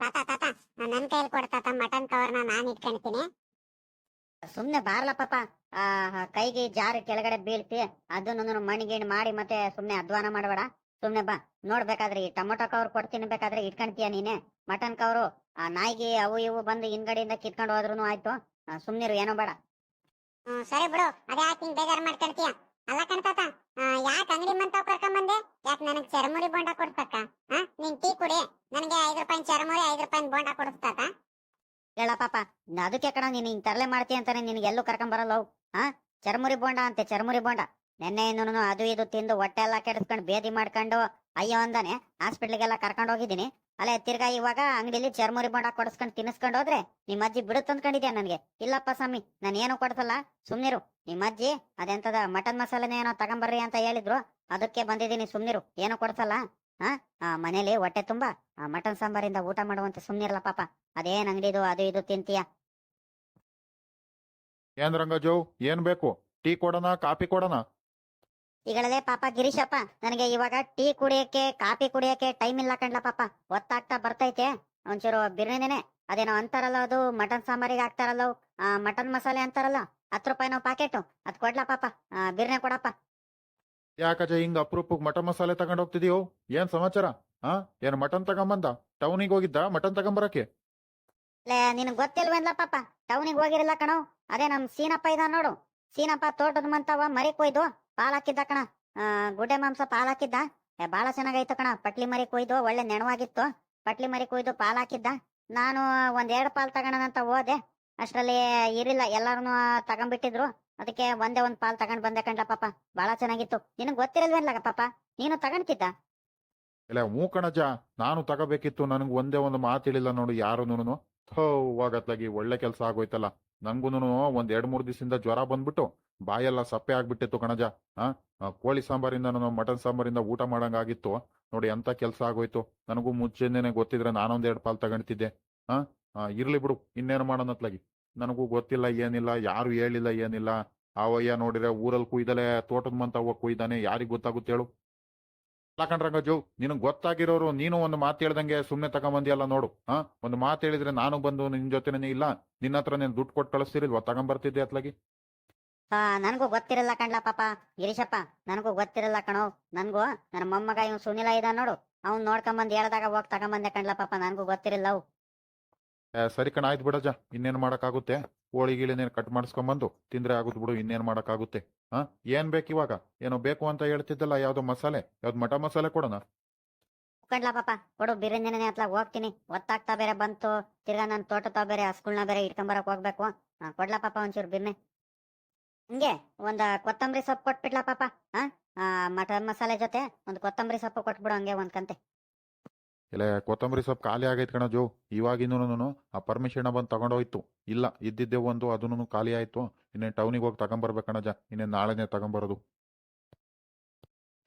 ತಾತ ತಾತ ನನ್ ಕೈಯಲ್ಲಿ ಕೊಡ್ತಾತ ಮಟನ್ ಕವರ್ನ ನಾನ್ ಇಟ್ಕೊಂತೀನಿ ಸುಮ್ನೆ ಬಾರ್ಲ ಪಾಪ. ಆ ಕೈಗೆ ಜಾರಿ ಕೆಳಗಡೆ ಬೀಳ್ತಿ ಅದನ್ನೊಂದು ಮಣಿಗಿಣ್ ಮಾಡಿ ಮತ್ತೆ ಸುಮ್ನೆ ಅಧ್ವಾನ ಮಾಡಬೇಡ. ಸುಮ್ನೆ ಬಾ. ನೋಡ್ಬೇಕಾದ್ರೆ ಈ ಟೊಮೊಟೊ ಕವರ್ ಕೊಡ್ತೀನಿ ಬೇಕಾದ್ರೆ ಇಟ್ಕೊಂತೀಯ ನೀನೆ? ಮಟನ್ ಕವರು ಆ ನಾಯಿಗೆ ಅವು ಇವು ಬಂದು ಹಿಂದ್ಗಡೆಯಿಂದ ಕಿತ್ಕೊಂಡು ಹೋದ್ರು ಆಯ್ತು. ಸುಮ್ನಿರು ಏನೋ ಬೇಡ. ಸರಿ ಬಿಡು. ಅದೇ ಯಾಕೆ ಬೇಜಾರು ಮಾಡ್ಕೊಳ್ತೀಯ. ಅಲ್ಲ ಕಣ್ತಾತ ಯಾಕೆ ಅಂಗಡಿ ಮಂತಾವ್ ಕರ್ಕೊಂಡ್ ಬಂದೆ ಯಾಕೆ ನನಗೆ ಚರಮುರಿ ಬೋಂಡ ಕೊಡ್ತಕ್ಕ ಹಾ ನೀನ್ ಟೀ ಕುಡಿ. ನನಗೆ ಐದು ರೂಪಾಯಿ ಚರಮುರಿ, ಐದು ರೂಪಾಯಿ ಬೋಂಡ ಕೊಡಿಸ್ತಾತ ಹೇಳ ಪಾಪ ಅದಕ್ಕೆ ಕಣ ನೀನು ಹಿಂಗ್ ತರಲೆ ಮಾಡ್ತೀಯ ಅಂತಾನೆ ನಿನಗೆ ಎಲ್ಲೂ ಕರ್ಕೊಂಡ್ ಬರಲ್ಲ ಅವು. ಹಾ ಚರ್ಮುರಿ ಬೋಂಡ ಅಂತೆ, ಚರ್ಮುರಿ ಬೋಂಡ. ನೆನ್ನೆಯಿಂದನು ಅದು ಇದು ತಿಂದು ಹೊಟ್ಟೆ ಎಲ್ಲ ಕೆಡಿಸ್ಕೊಂಡು ಬೇದಿ ಮಾಡ್ಕೊಂಡು, ಅಯ್ಯೋ ಅಂದಾನೆ, ಹಾಸ್ಪಿಟ್ಲಿಗೆಲ್ಲ ಕರ್ಕೊಂಡು ಹೋಗಿದ್ದೀನಿ. ಅಲ್ಲೇ ತಿರ್ಗಾ ಇವಾಗ ಅಂಗಡಿಲಿ ಚರ್ಮುರಿ ಬೋಂಡ ಕೊಡಿಸ್ಕೊಂಡು ತಿನ್ನಿಸ್ಕೊಂಡು ಹೋದ್ರೆ ನಿಮ್ಮ ಅಜ್ಜಿ ಬಿಡುತ್ತ ಅಂದ್ಕೊಂಡಿದ್ಯಾ ನನ್ಗೆ? ಇಲ್ಲಪ್ಪ ಸ್ವಾಮಿ, ನಾನು ಏನು ಕೊಡ್ಸಲ್ಲ. ಸುಮ್ನಿರು. ನಿಮ್ಮ ಅಜ್ಜಿ ಅದೆಂತದ ಮಟನ್ ಮಸಾಲೆನೇ ಏನೋ ತಗೊಂಬರ್ರಿ ಅಂತ ಹೇಳಿದ್ರು. ಅದಕ್ಕೆ ಬಂದಿದ್ದೀನಿ, ಸುಮ್ನಿರು. ಏನು ಕೊಡ್ಸಲ್ಲ. ಆ ಮನೇಲಿ ಹೊಟ್ಟೆ ತುಂಬಾ. ಮಟನ್ ಸಾಂಬಾರಿಂದ ಊಟ ಮಾಡುವಂತ ಸುಮ್ನಿರಲ್ಲ ಪಾಪ. ಅದೇನ್ ಅಂಗಡಿದು, ಅದು ಇದು ತಿಂತೀಯ? ಏನ್ ರಂಗಜು? ಏನ್ ಬೇಕು? ಟೀ ಕೊಡೋಣ ಕಾಫಿ ಕೊಡೋಣ ಈಗಳೇ ಪಾಪ ಗಿರೀಶಪ್ಪ ನನಗೆ ಇವಾಗ ಟೀ ಕುಡಿಯಕ್ಕೆ ಕಾಫಿ ಕುಡಿಯಕ್ಕೆ ಟೈಮ್ ಇಲ್ಲ ಕಣ್ಲ ಪಾಪ. ಒತ್ತಾಗ್ತಾ ಬರ್ತೈತೆ. ಒಂಚೂರು ಬಿರಿಯಾನಿನೇ. ಅದೇನೋ ಅಂತಾರಲ್ಲ ಅದು ಮಟನ್ ಸಾಂಬಾರಿಗೆ ಹಾಕ್ತಾರಲ್ಲ ಮಟನ್ ಮಸಾಲೆ ಅಂತಾರಲ್ಲ ಹತ್ತು ರೂಪಾಯಿನೋ ಪ್ಯಾಕೆಟ್ ಅದ್ ಕೊಡ್ಲಾ ಪಾಪ. ಬಿರಿಯಾನಿ ಕೊಡಪ್ಪ. ಯಾಕಜ ಹಿಂಗ ಅಪರೂಪಕ್ಕೆ ಮಟನ್ ಮಸಾಲೆ ತಗೊಂಡ್ ಹೋಗ್ತಿದೀಯೋ? ಏನ್ ಸಮಾಚಾರ? ಹಾ ಏನ್ ಮಟನ್ ತಗೊಂಬಂದ? ಟೌನಿಗೆ ಹೋಗಿದ್ದ ಮಟನ್ ತಗೊಂಬರಕ್ಕೆ? ಲೇ ನಿನ್ ಗೊತ್ತಿಲ್ವೇನ್ಲ ಪಾಪ? ಟೌನಿಗೆ ಹೋಗಿರಲ್ಲ ಕಣೋ. ಅದೇ ನಮ್ ಸೀನಪ್ಪ ಇದ ನೋಡು. ಸೀನಪ್ಪ ತೋಟದ ಮಂತವ ಮರಿ ಕೊಯ್ದು. ಪಾಲ್ ಹಾಕಿದ್ದ ಕಣ ಗುಡ್ಡೆ ಮಾಂಸ ಪಾಲ್ ಹಾಕಿದ್ದ ಬಹಳ ಚೆನ್ನಾಗೈತು ಕಣ. ಪಟ್ಲಿ ಮರಿ ಕೊಯ್ದು ಒಳ್ಳೆ ನೆಣವಾಗಿತ್ತು. ಪಟ್ಲಿ ಮರಿ ಕೊಯ್ದು ಪಾಲ್ ಹಾಕಿದ್ದ ನಾನು ಒಂದ್ ಎರಡು ಪಾಲ್ ತಗೋಣಂತ ಹೋದೆ. ಅಷ್ಟರಲ್ಲಿ ಇರಿಲ್ಲ ಎಲ್ಲಾರು ತಗೊಂಡ್ಬಿಟ್ಟಿದ್ರು ಅದಕ್ಕೆ ಒಂದೇ ಒಂದ್ ಪಾಲ್ ತಗೊಂಡ್ ಬಂದೆ ಕಣ್ಲ ಪಾಪ. ಬಹಳ ಚೆನ್ನಾಗಿತ್ತು. ನಿನಗ್ ಗೊತ್ತಿರಲ್ವೇನ್ಲ ಪಾಪ? ನೀನು ತಗೊಂಡ್ತಿದ್ದ? ಇಲ್ಲ, ಹ್ಞೂ ಕಣಜ. ನಾನು ತಗೋಬೇಕಿತ್ತು. ನನಗೆ ಒಂದೇ ಒಂದು ಮಾತು ಇಳಿಲ್ಲ ನೋಡು ಯಾರು ಥೋ, ಹೋಗತ್ಲಾಗಿ. ಒಳ್ಳೆ ಕೆಲಸ ಆಗೋಯ್ತಲ್ಲ. ನಂಗೂನು ಒಂದ್ ಎರಡ್ ಮೂರ್ ದಿವಸದಿಂದ ಜ್ವರ ಬಂದ್ಬಿಟ್ಟು ಬಾಯೆಲ್ಲ ಸಪ್ಪೆ ಆಗ್ಬಿಟ್ಟಿತ್ತು ಕಣಜ. ಆ ಕೋಳಿ ಸಾಂಬಾರಿಂದ ನಾನು ಮಟನ್ ಸಾಂಬಾರಿಂದ ಊಟ ಮಾಡಂಗಾಗಿತ್ತು. ನೋಡಿ ಎಂತ ಕೆಲಸ ಆಗೋಯ್ತು. ನನಗೂ ಮುಂಚೆನೇ ಗೊತ್ತಿದ್ರೆ ನಾನೊಂದೆರಡು ಪಾಲ್ ತಗೊಂಡ್ತಿದ್ದೆ ಆ ಆ, ಇರ್ಲಿ ಬಿಡು ಇನ್ನೇನು ಮಾಡೋಣತ್ಲಾಗಿ ನನಗೂ ಗೊತ್ತಿಲ್ಲ ಏನಿಲ್ಲ ಯಾರು ಹೇಳಿಲ್ಲ ಏನಿಲ್ಲ. ಅವಯ್ಯ ನೋಡಿದ್ರೆ ಊರಲ್ಲಿ ಕುಯ್ದಲೆ ತೋಟದ ಮಂತ ಹೋಗ್ ಕುಯ್ದಾನೆ ಯಾರಿಗ್ ಗೊತ್ತಾಗುತ್ತೆ ಹೇಳು. ರಂಗಜು ನಿನ್ ಗೊತ್ತಾಗಿರೋರು ನೀನು ಒಂದು ಮಾತು ಹೇಳ್ದಂಗೆ ಸುಮ್ನೆ ತಗೊಂಬಂದಿಯಲ್ಲ ನೋಡು. ಹಾ ಒಂದು ಮಾತು ಹೇಳಿದ್ರೆ ನಾನು ಬಂದು ನಿನ್ ಜೊತೆನೇ ಇಲ್ಲ ನಿನ್ನ ಹತ್ರ ನೀನ್ ದುಡ್ಡು ಕೊಟ್ಟು ಕಳಿಸ್ತಿರಿಲ್ವಾ? ತಗೊಂಬರ್ತಿದ್ದೆ ಅತ್ಲಾಗಿ. ನನಗೂ ಗೊತ್ತಿರಲ್ಲ ಕಣ್ಲ ಪಾಪ. ಗಿರೀಶಪ್ಪ ನನಗೂ ಗೊತ್ತಿರಲ್ಲ ಕಣೋ. ನನ್ಗೂ ನನ್ನ ಮೊಮ್ಮಗ ಇವ್ ಸುನಿಲ ಇದ ನೋಡು. ಅವ್ನ್ ನೋಡ್ಕೊಂಬಂದ್ ಹೇಳ್ದಾಗ ಹೋಗ್ ತಗೊಂಬಂದೆ ಕಣ್ಲ ಪಾಪ. ನನಗೂ ಗೊತ್ತಿರಲ್ಲ ಅವು. ಏ, ಸರಿ ಕಣ ಆಯ್ತು ಬಿಡಜ. ಇನ್ನೇನ್ ಮಾಡಕ್ಕಾಗುತ್ತೆ? ಹೋಳಿ ಗಿಳಿನೇನ್ ಕಟ್ ಮಾಡಿಸ್ಕೊಂಬಂದು ತಿಂದ್ರೆ ಆಗುತ್ತೆ ಬಿಡು ಇನ್ನೇನ್ ಮಾಡೋಕ್ಕಾಗುತ್ತೆ? ಹಾ? ಏನ್ ಬೇಕು ಇವಾಗ? ಏನೋ ಬೇಕು ಅಂತ ಹೇಳ್ತಿದ್ದಲ್ಲ ಯಾವ್ದೋ ಮಸಾಲೆ. ಯಾವ್ದು ಮಟ ಮಸಾಲೆ ಕೊಡೋಣ? ಕಣ್ಲ ಪಾಪ ಕೊಡು. ಬಿರಿಯಾನಿನೇ ಅತ್ಲಾಗ ಹೋಗ್ತೀನಿ. ಒತ್ತಾಗ್ತಾ ಬೇರೆ ಬಂತು. ತಿರ್ಗಾ ತೋಟ ತೋಟದ ಬೇರೆ ಹಸ್ಗಳ್ನ ಬೇರೆ ಇಟ್ಕೊಂಬರಕ್ ಹೋಗ್ಬೇಕು. ಕೊಡ್ಲಾ ಪಾಪ ಒಂಚೂರು ಬಿರ್ನೆ ಹಿಂಗೆ ಒಂದ್ ಕೊತ್ತಂಬರಿ ಸೊಪ್ಪು ಕೊಟ್ಬಿಡ್ಲಾ ಪಾಪ ಹಾ ಆ, ಮಟನ್ ಮಸಾಲೆ ಜೊತೆ ಒಂದ್ ಕೊತ್ತಂಬರಿ ಸೊಪ್ಪು ಕೊಟ್ಬಿಡು ಹಂಗೆ ಒಂದ್ ಕಂತೆ. ಇಲ್ಲ ಕೊತ್ತಂಬರಿ ಸೊಪ್ಪು ಖಾಲಿ ಆಗೈತ್ ಕಣ ಜೋ ಇವಾಗಿನೂ ಆ ಪರ್ಮಿಷನ್ ಬಂದು ತಗೊಂಡೋಯ್ತು. ಇಲ್ಲ ಇದ್ದಿದ್ದೆ ಒಂದು ಅದನ್ನು ಖಾಲಿ ಆಯ್ತು. ಇನ್ನೇನ್ ಟೌನಿಗೆ ಹೋಗಿ ತಗೊಂಬರ್ಬೇಕಣಜ ಇನ್ನೇನ್ ನಾಳೆನೆ ತಗೊಂಬರೋದು.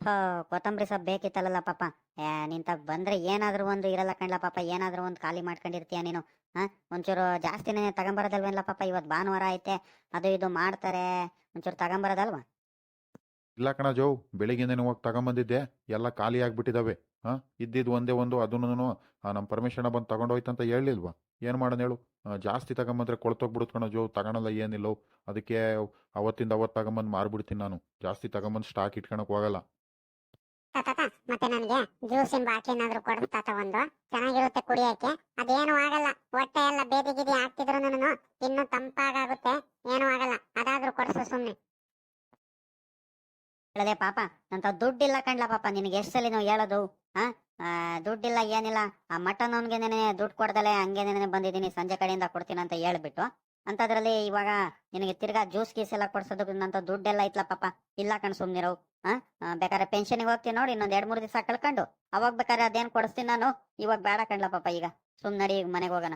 ಹೋ ಕೊತ್ತಂಬರಿ ಸೊಪ್ಪು ಬೇಕಿತ್ತಲ್ಲ ಪಾಪ. ಏ ನಿಂತ ಬಂದ್ರೆ ಏನಾದ್ರೂ ಒಂದು ಇರಲ್ಲ ಕಣ್ಲ ಪಾಪ ಏನಾದ್ರೂ ಒಂದು ಖಾಲಿ ಮಾಡ್ಕೊಂಡಿರ್ತೀಯ ನೀನು. ಹಾ, ಒಂಚೂರು ಜಾಸ್ತಿನೇ ತಗೊಂಬರೋದಲ್ವೇನಲ್ಲ ಪಾಪ ಇವತ್ ಭಾನುವಾರ ಐತೆ, ಅದು ಇದು ಮಾಡ್ತಾರೆ, ಒಂಚೂರು ತಗೊಂಬರೋದಲ್ವಾ? ಇಲ್ಲ ಕಣ ಜೋ ಬೆಳಿಗ್ಗೆನೇ ಹೋಗಿ ತಗೊಂಬಂದಿದ್ದೆ, ಎಲ್ಲ ಖಾಲಿ ಆಗ್ಬಿಟ್ಟಿದಾವೆ, ಹಾ, ಇದ್ದಿದ್ದು ಒಂದೇ ಒಂದು, ಅದನ್ನು ನಮ್ಮ ಪರ್ಮಿಷನ್ ಬಂದು ತಗೊಂಡೋಯ್ತಂತ ಹೇಳಿಲ್ವಾ ಏನು ಮಾಡೋಣ ಹೇಳು ಜಾಸ್ತಿ ತಗೊಂಬಂದ್ರೆ ಕೊಳ್ತೋಗ್ಬಿಡುತ್ತೆ ಕಣ ಜೋ, ತಗೊಳಲ್ಲ ಏನಿಲ್ಲ, ಅದಕ್ಕೆ ಅವತ್ತಿಂದ ಅವತ್ತು ತಗೊಂಬಂದು ಮಾರ್ಬಿಡ್ತೀನಿ ನಾನು, ಜಾಸ್ತಿ ತಗೊಂಬಂದು ಸ್ಟಾಕ್ ಇಟ್ಕೊಳಕ್ ಹೋಗಲ್ಲ. ತಾತ ಮತ್ತೆ ನನ್ಗೆ ಜ್ಯೂಸಿನ ಬಾಟ್ಲಿ ಏನಾದ್ರು ಕೊಡು ತಾತ ಒಂದು ಚೆನ್ನಾಗಿರುತ್ತೆ ಕುಡಿಯಕ್ಕೆ ಅದೇನು ಆಗಲ್ಲ. ಹೊಟ್ಟೆ ಎಲ್ಲ ಬೇದಿ ಗಿದಿ ಹಾಕ್ತಿದ್ರು ನಾನು ಇನ್ನು ತಂಪಾಗುತ್ತೆ ಏನು ಆಗಲ್ಲ. ಅದಾದ್ರೂ ಕೊಡ್ಸು ಸುಮ್ಮನೆ ಹೇಳದೆ ಪಾಪ ನಂತ ದುಡ್ಡಿಲ್ಲ ಕಣ್ಲ ಪಾಪ. ನಿನಗೆ ಎಷ್ಟು ಸಲ ನಾವು ಹೇಳೋದು? ದುಡ್ಡಿಲ್ಲ ಏನಿಲ್ಲ. ಆ ಮಟನ್ ಅವನ್ಗೆ ನೆನೆ ದುಡ್ಡು ಕೊಡ್ದಲೆ ಹಂಗೆ ನೆನೆ ಬಂದಿದ್ದೀನಿ. ಸಂಜೆ ಕಡೆಯಿಂದ ಕೊಡ್ತೀನಿ ಅಂತ ಹೇಳ್ಬಿಟ್ಟು ಅಂತದ್ರಲ್ಲಿ ಇವಾಗ ನಿನಗೆ ತಿರ್ಗಾ ಜ್ಯೂಸ್ ಗೀಸ್ ಎಲ್ಲ ಕೊಡ್ಸೋದಕ್ಕೆ ನಂತ ದುಡ್ಡೆಲ್ಲ ಐತ್ಲ ಪಾಪ. ಇಲ್ಲ ಕಣ್ ಆ, ಬೇಕಾದ್ರೆ ಪೆನ್ಷನ್ಗೆ ಹೋಗ್ತೀನಿ ನೋಡಿ ಇನ್ನೊಂದು ಎರಡ್ ಮೂರ್ ದಿವಸ ಕಳ್ಕೊಂಡು. ಅವಾಗ ಬೇಕಾದ್ರೆ ಅದೇನ್ ಕೊಡಿಸ್ತೀನಿ ನಾನು? ಇವಾಗ ಬೇಡ ಕಣ್ಲ ಪಾಪ ಈಗ. ಸುಮ್ ನಡಿ ಈಗ ಮನೆಗೆ ಹೋಗೋಣ.